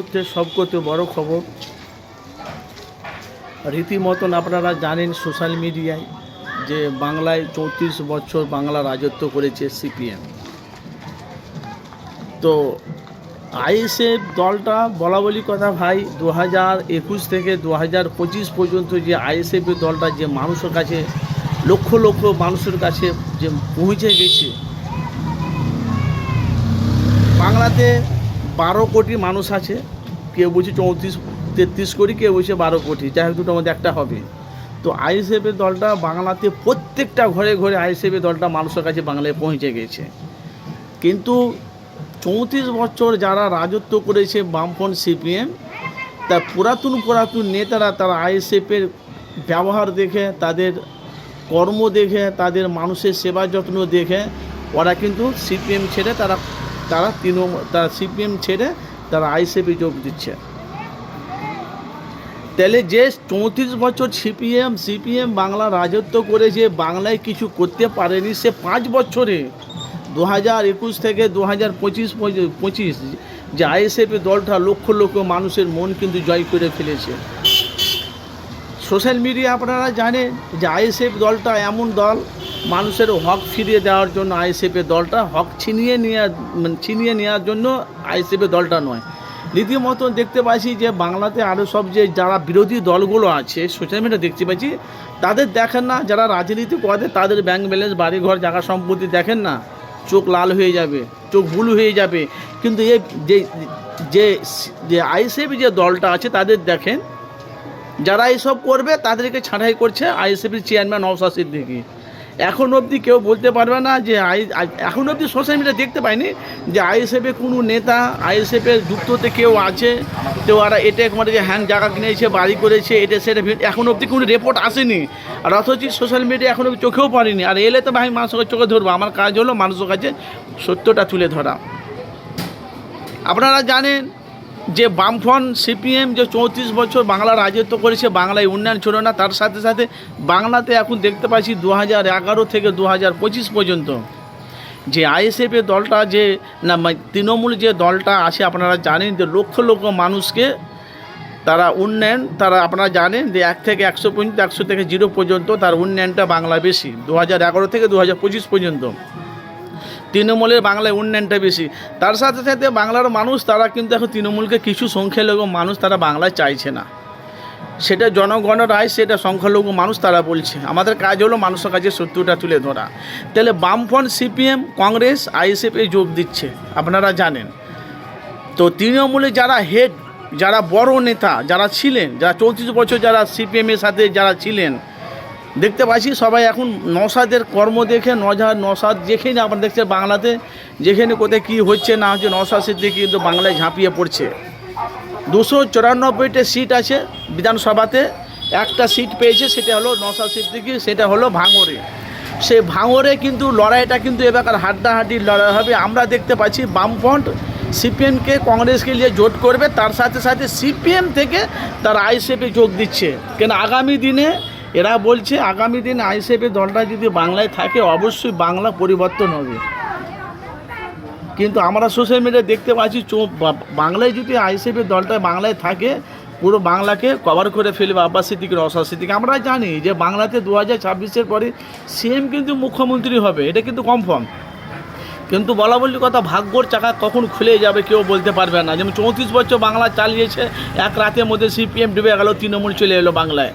মুহূর্তে সবকতে বড় খবর। রীতিমতন আপনারা জানেন সোশ্যাল মিডিয়ায় যে বাংলায় চৌত্রিশ বছর বাংলা রাজত্ব করেছে সিপিএম। তো আইএসএফ দলটা বলা বলি কথা ভাই দু হাজার একুশ থেকে দু হাজার পঁচিশ পর্যন্ত যে আইএসএফের দলটা যে মানুষের কাছে, লক্ষ লক্ষ মানুষের কাছে যে পৌঁছে গেছে, বাংলাতে বারো কোটি মানুষ আছে। কেউ বলছে চৌত্রিশ, তেত্রিশ কোটি, কেউ বলছে বারো কোটি। যাই হোক, দুটোর মধ্যে একটা হবে। তো আইএসএফের দলটা বাংলাতে প্রত্যেকটা ঘরে ঘরে আইএসএফের দলটা মানুষের কাছে বাংলায় পৌঁছে গেছে। কিন্তু চৌত্রিশ বছর যারা রাজত্ব করেছে বামফ্রন্ট সিপিএম, তা পুরাতন পুরাতন নেতারা তারা আইএসএফের ব্যবহার দেখে, তাদের কর্ম দেখে, তাদের মানুষের সেবা যত্ন দেখে, ওরা কিন্তু সিপিএম ছেড়ে তারা তারা তৃণমূল, তারা সিপিএম ছেড়ে তারা আইএসএফে যোগ দিচ্ছে। তাহলে যে চৌত্রিশ বছর সিপিএম সিপিএম বাংলা রাজত্ব করে যে বাংলায় কিছু করতে পারেনি, সে পাঁচ বছরে, দু হাজার একুশ থেকে দু হাজার পঁচিশ পঁচিশ যে আইএসএফ দলটা লক্ষ লক্ষ মানুষের মন কিন্তু জয় করে ফেলেছে। সোশ্যাল মিডিয়া আপনারা জানেন যে আইএসএফ দলটা এমন দল মানুষের হক ফিরিয়ে দেওয়ার জন্য আইএসএফের দলটা, হক ছিনিয়ে নেওয়া মানে ছিনিয়ে নেওয়ার জন্য আইএসএফের দলটা নয়। রীতিমতো দেখতে পাচ্ছি যে বাংলাতে আরও সব যে যারা বিরোধী দলগুলো আছে সোশ্যাল মিডিয়া দেখতে পাচ্ছি তাদের দেখেন না, যারা রাজনীতি করে তাদের ব্যাংক ব্যালেন্স বাড়িঘর, জায়গা সম্পত্তি দেখেন না, চোখ লাল হয়ে যাবে, চোখ বুলু হয়ে যাবে। কিন্তু এই যে যে যে আইএসএফ যে দলটা আছে, তাদের দেখেন, যারা এইসব করবে, তাদেরকে ছাঁটাই করছে আইএসএফের চেয়ারম্যান নওশাদ সিদ্দিকি। এখন অবধি কেউ বলতে পারবে না যে আই এখন অবধি সোশ্যাল মিডিয়া দেখতে পাইনি যে আইএসএফের কোনো নেতা আইএসএফের যুক্ততে কেউ আছে, তো ওরা এটা মানে যে হ্যাং জায়গা কিনেছে, বাড়ি করেছে, এটা সেটা এখন অবধি কোনো রিপোর্ট আসেনি। আর অথচ সোশ্যাল মিডিয়া এখন অবধি চোখেও পড়েনি। আর এলে তো ভাই মানুষের চোখে ধরবো, আমার কাজ হলো মানুষের কাছে সত্যটা তুলে ধরা। আপনারা জানেন যে বামফ্রন্ট সিপিএম যে চৌত্রিশ বছর বাংলা রাজত্ব করেছে, বাংলায় উন্নয়ন ছিল না, তার সাথে সাথে বাংলাতে এখন দেখতে পাচ্ছি দু হাজার এগারো থেকে দু হাজার পঁচিশ পর্যন্ত। যে আইএসএফের দলটা যে, না মানে তৃণমূল যে দলটা আছে, আপনারা জানেন যে লক্ষ লক্ষ মানুষকে তারা উন্নয়ন, তারা আপনারা জানেন যে এক থেকে একশো পর্যন্ত, একশো থেকে জিরো পর্যন্ত তার উন্নয়নটা বাংলা বেশি দু হাজার এগারো থেকে দু হাজার পঁচিশ পর্যন্ত। তৃণমূলের বাংলায় উন্নয়নটা বেশি। তার সাথে সাথে বাংলার মানুষ, তারা কিন্তু এখন তৃণমূলকে কিছু সংখ্যালঘু মানুষ তারা বাংলায় চাইছে না। সেটা জনগণের রায়, সেটা সংখ্যালঘু মানুষ তারা বলছে। আমাদের কাজ হলো মানুষের কাছে সত্যটা তুলে ধরা। তাহলে বামফ্রন্ট, সিপিএম, কংগ্রেস, আইএসএফে যোগ দিচ্ছে, আপনারা জানেন। তো তৃণমূলে যারা হেড যারা বড় নেতা, যারা ছিলেন, যারা চৌত্রিশ বছর যারা সিপিএমের সাথে যারা ছিলেন দেখতে পাচ্ছি সবাই এখন নসাদের কর্ম দেখে নজার নসাদ যেখানে আপনার দেখছে বাংলাতে, যেখানে কোথায় কী হচ্ছে না হচ্ছে নসাদ সিদ্দিকি কিন্তু বাংলায় ঝাঁপিয়ে পড়ছে। দুশো চুরানব্বইটা সিট আছে বিধানসভাতে, একটা সিট পেয়েছে, সেটা হলো নসাদ সিদ্দিকি, সেটা হলো ভাঙরে সে ভাঙরে কিন্তু লড়াইটা কিন্তু এবার হাড্ডাহাড্ডি লড়াই হবে। আমরা দেখতে পাচ্ছি বামফ্রন্ট সিপিএমকে কংগ্রেসকে নিয়ে জোট করবে, তার সাথে সাথে সিপিএম থেকে তার আইসিএফে যোগ দিচ্ছে। কেন আগামী দিনে এরা বলছে আগামী দিনে আইসিএফের দলটা যদি বাংলায় থাকে, অবশ্যই বাংলা পরিবর্তন হবে। কিন্তু আমরা সোশ্যাল মিডিয়ায় দেখতে পাচ্ছি বাংলায় যদি আইসিএফের দলটা বাংলায় থাকে, পুরো বাংলাকে কভার করে ফেলবে আব্বাস সিদ্দিক রসাদ সিদ্দিক। আমরা জানি যে বাংলাতে দু হাজার ছাব্বিশের পরে সিএম কিন্তু মুখ্যমন্ত্রী হবে, এটা কিন্তু কনফার্ম কিন্তু বলা বলি কথা, ভাগ্যর চাকা কখন খুলে যাবে কেউ বলতে পারবে না। যেমন চৌত্রিশ বছর বাংলা চালিয়েছে, এক রাতের মধ্যে সিপিএম ডুবে গেল, তৃণমূল চলে এলো বাংলায়।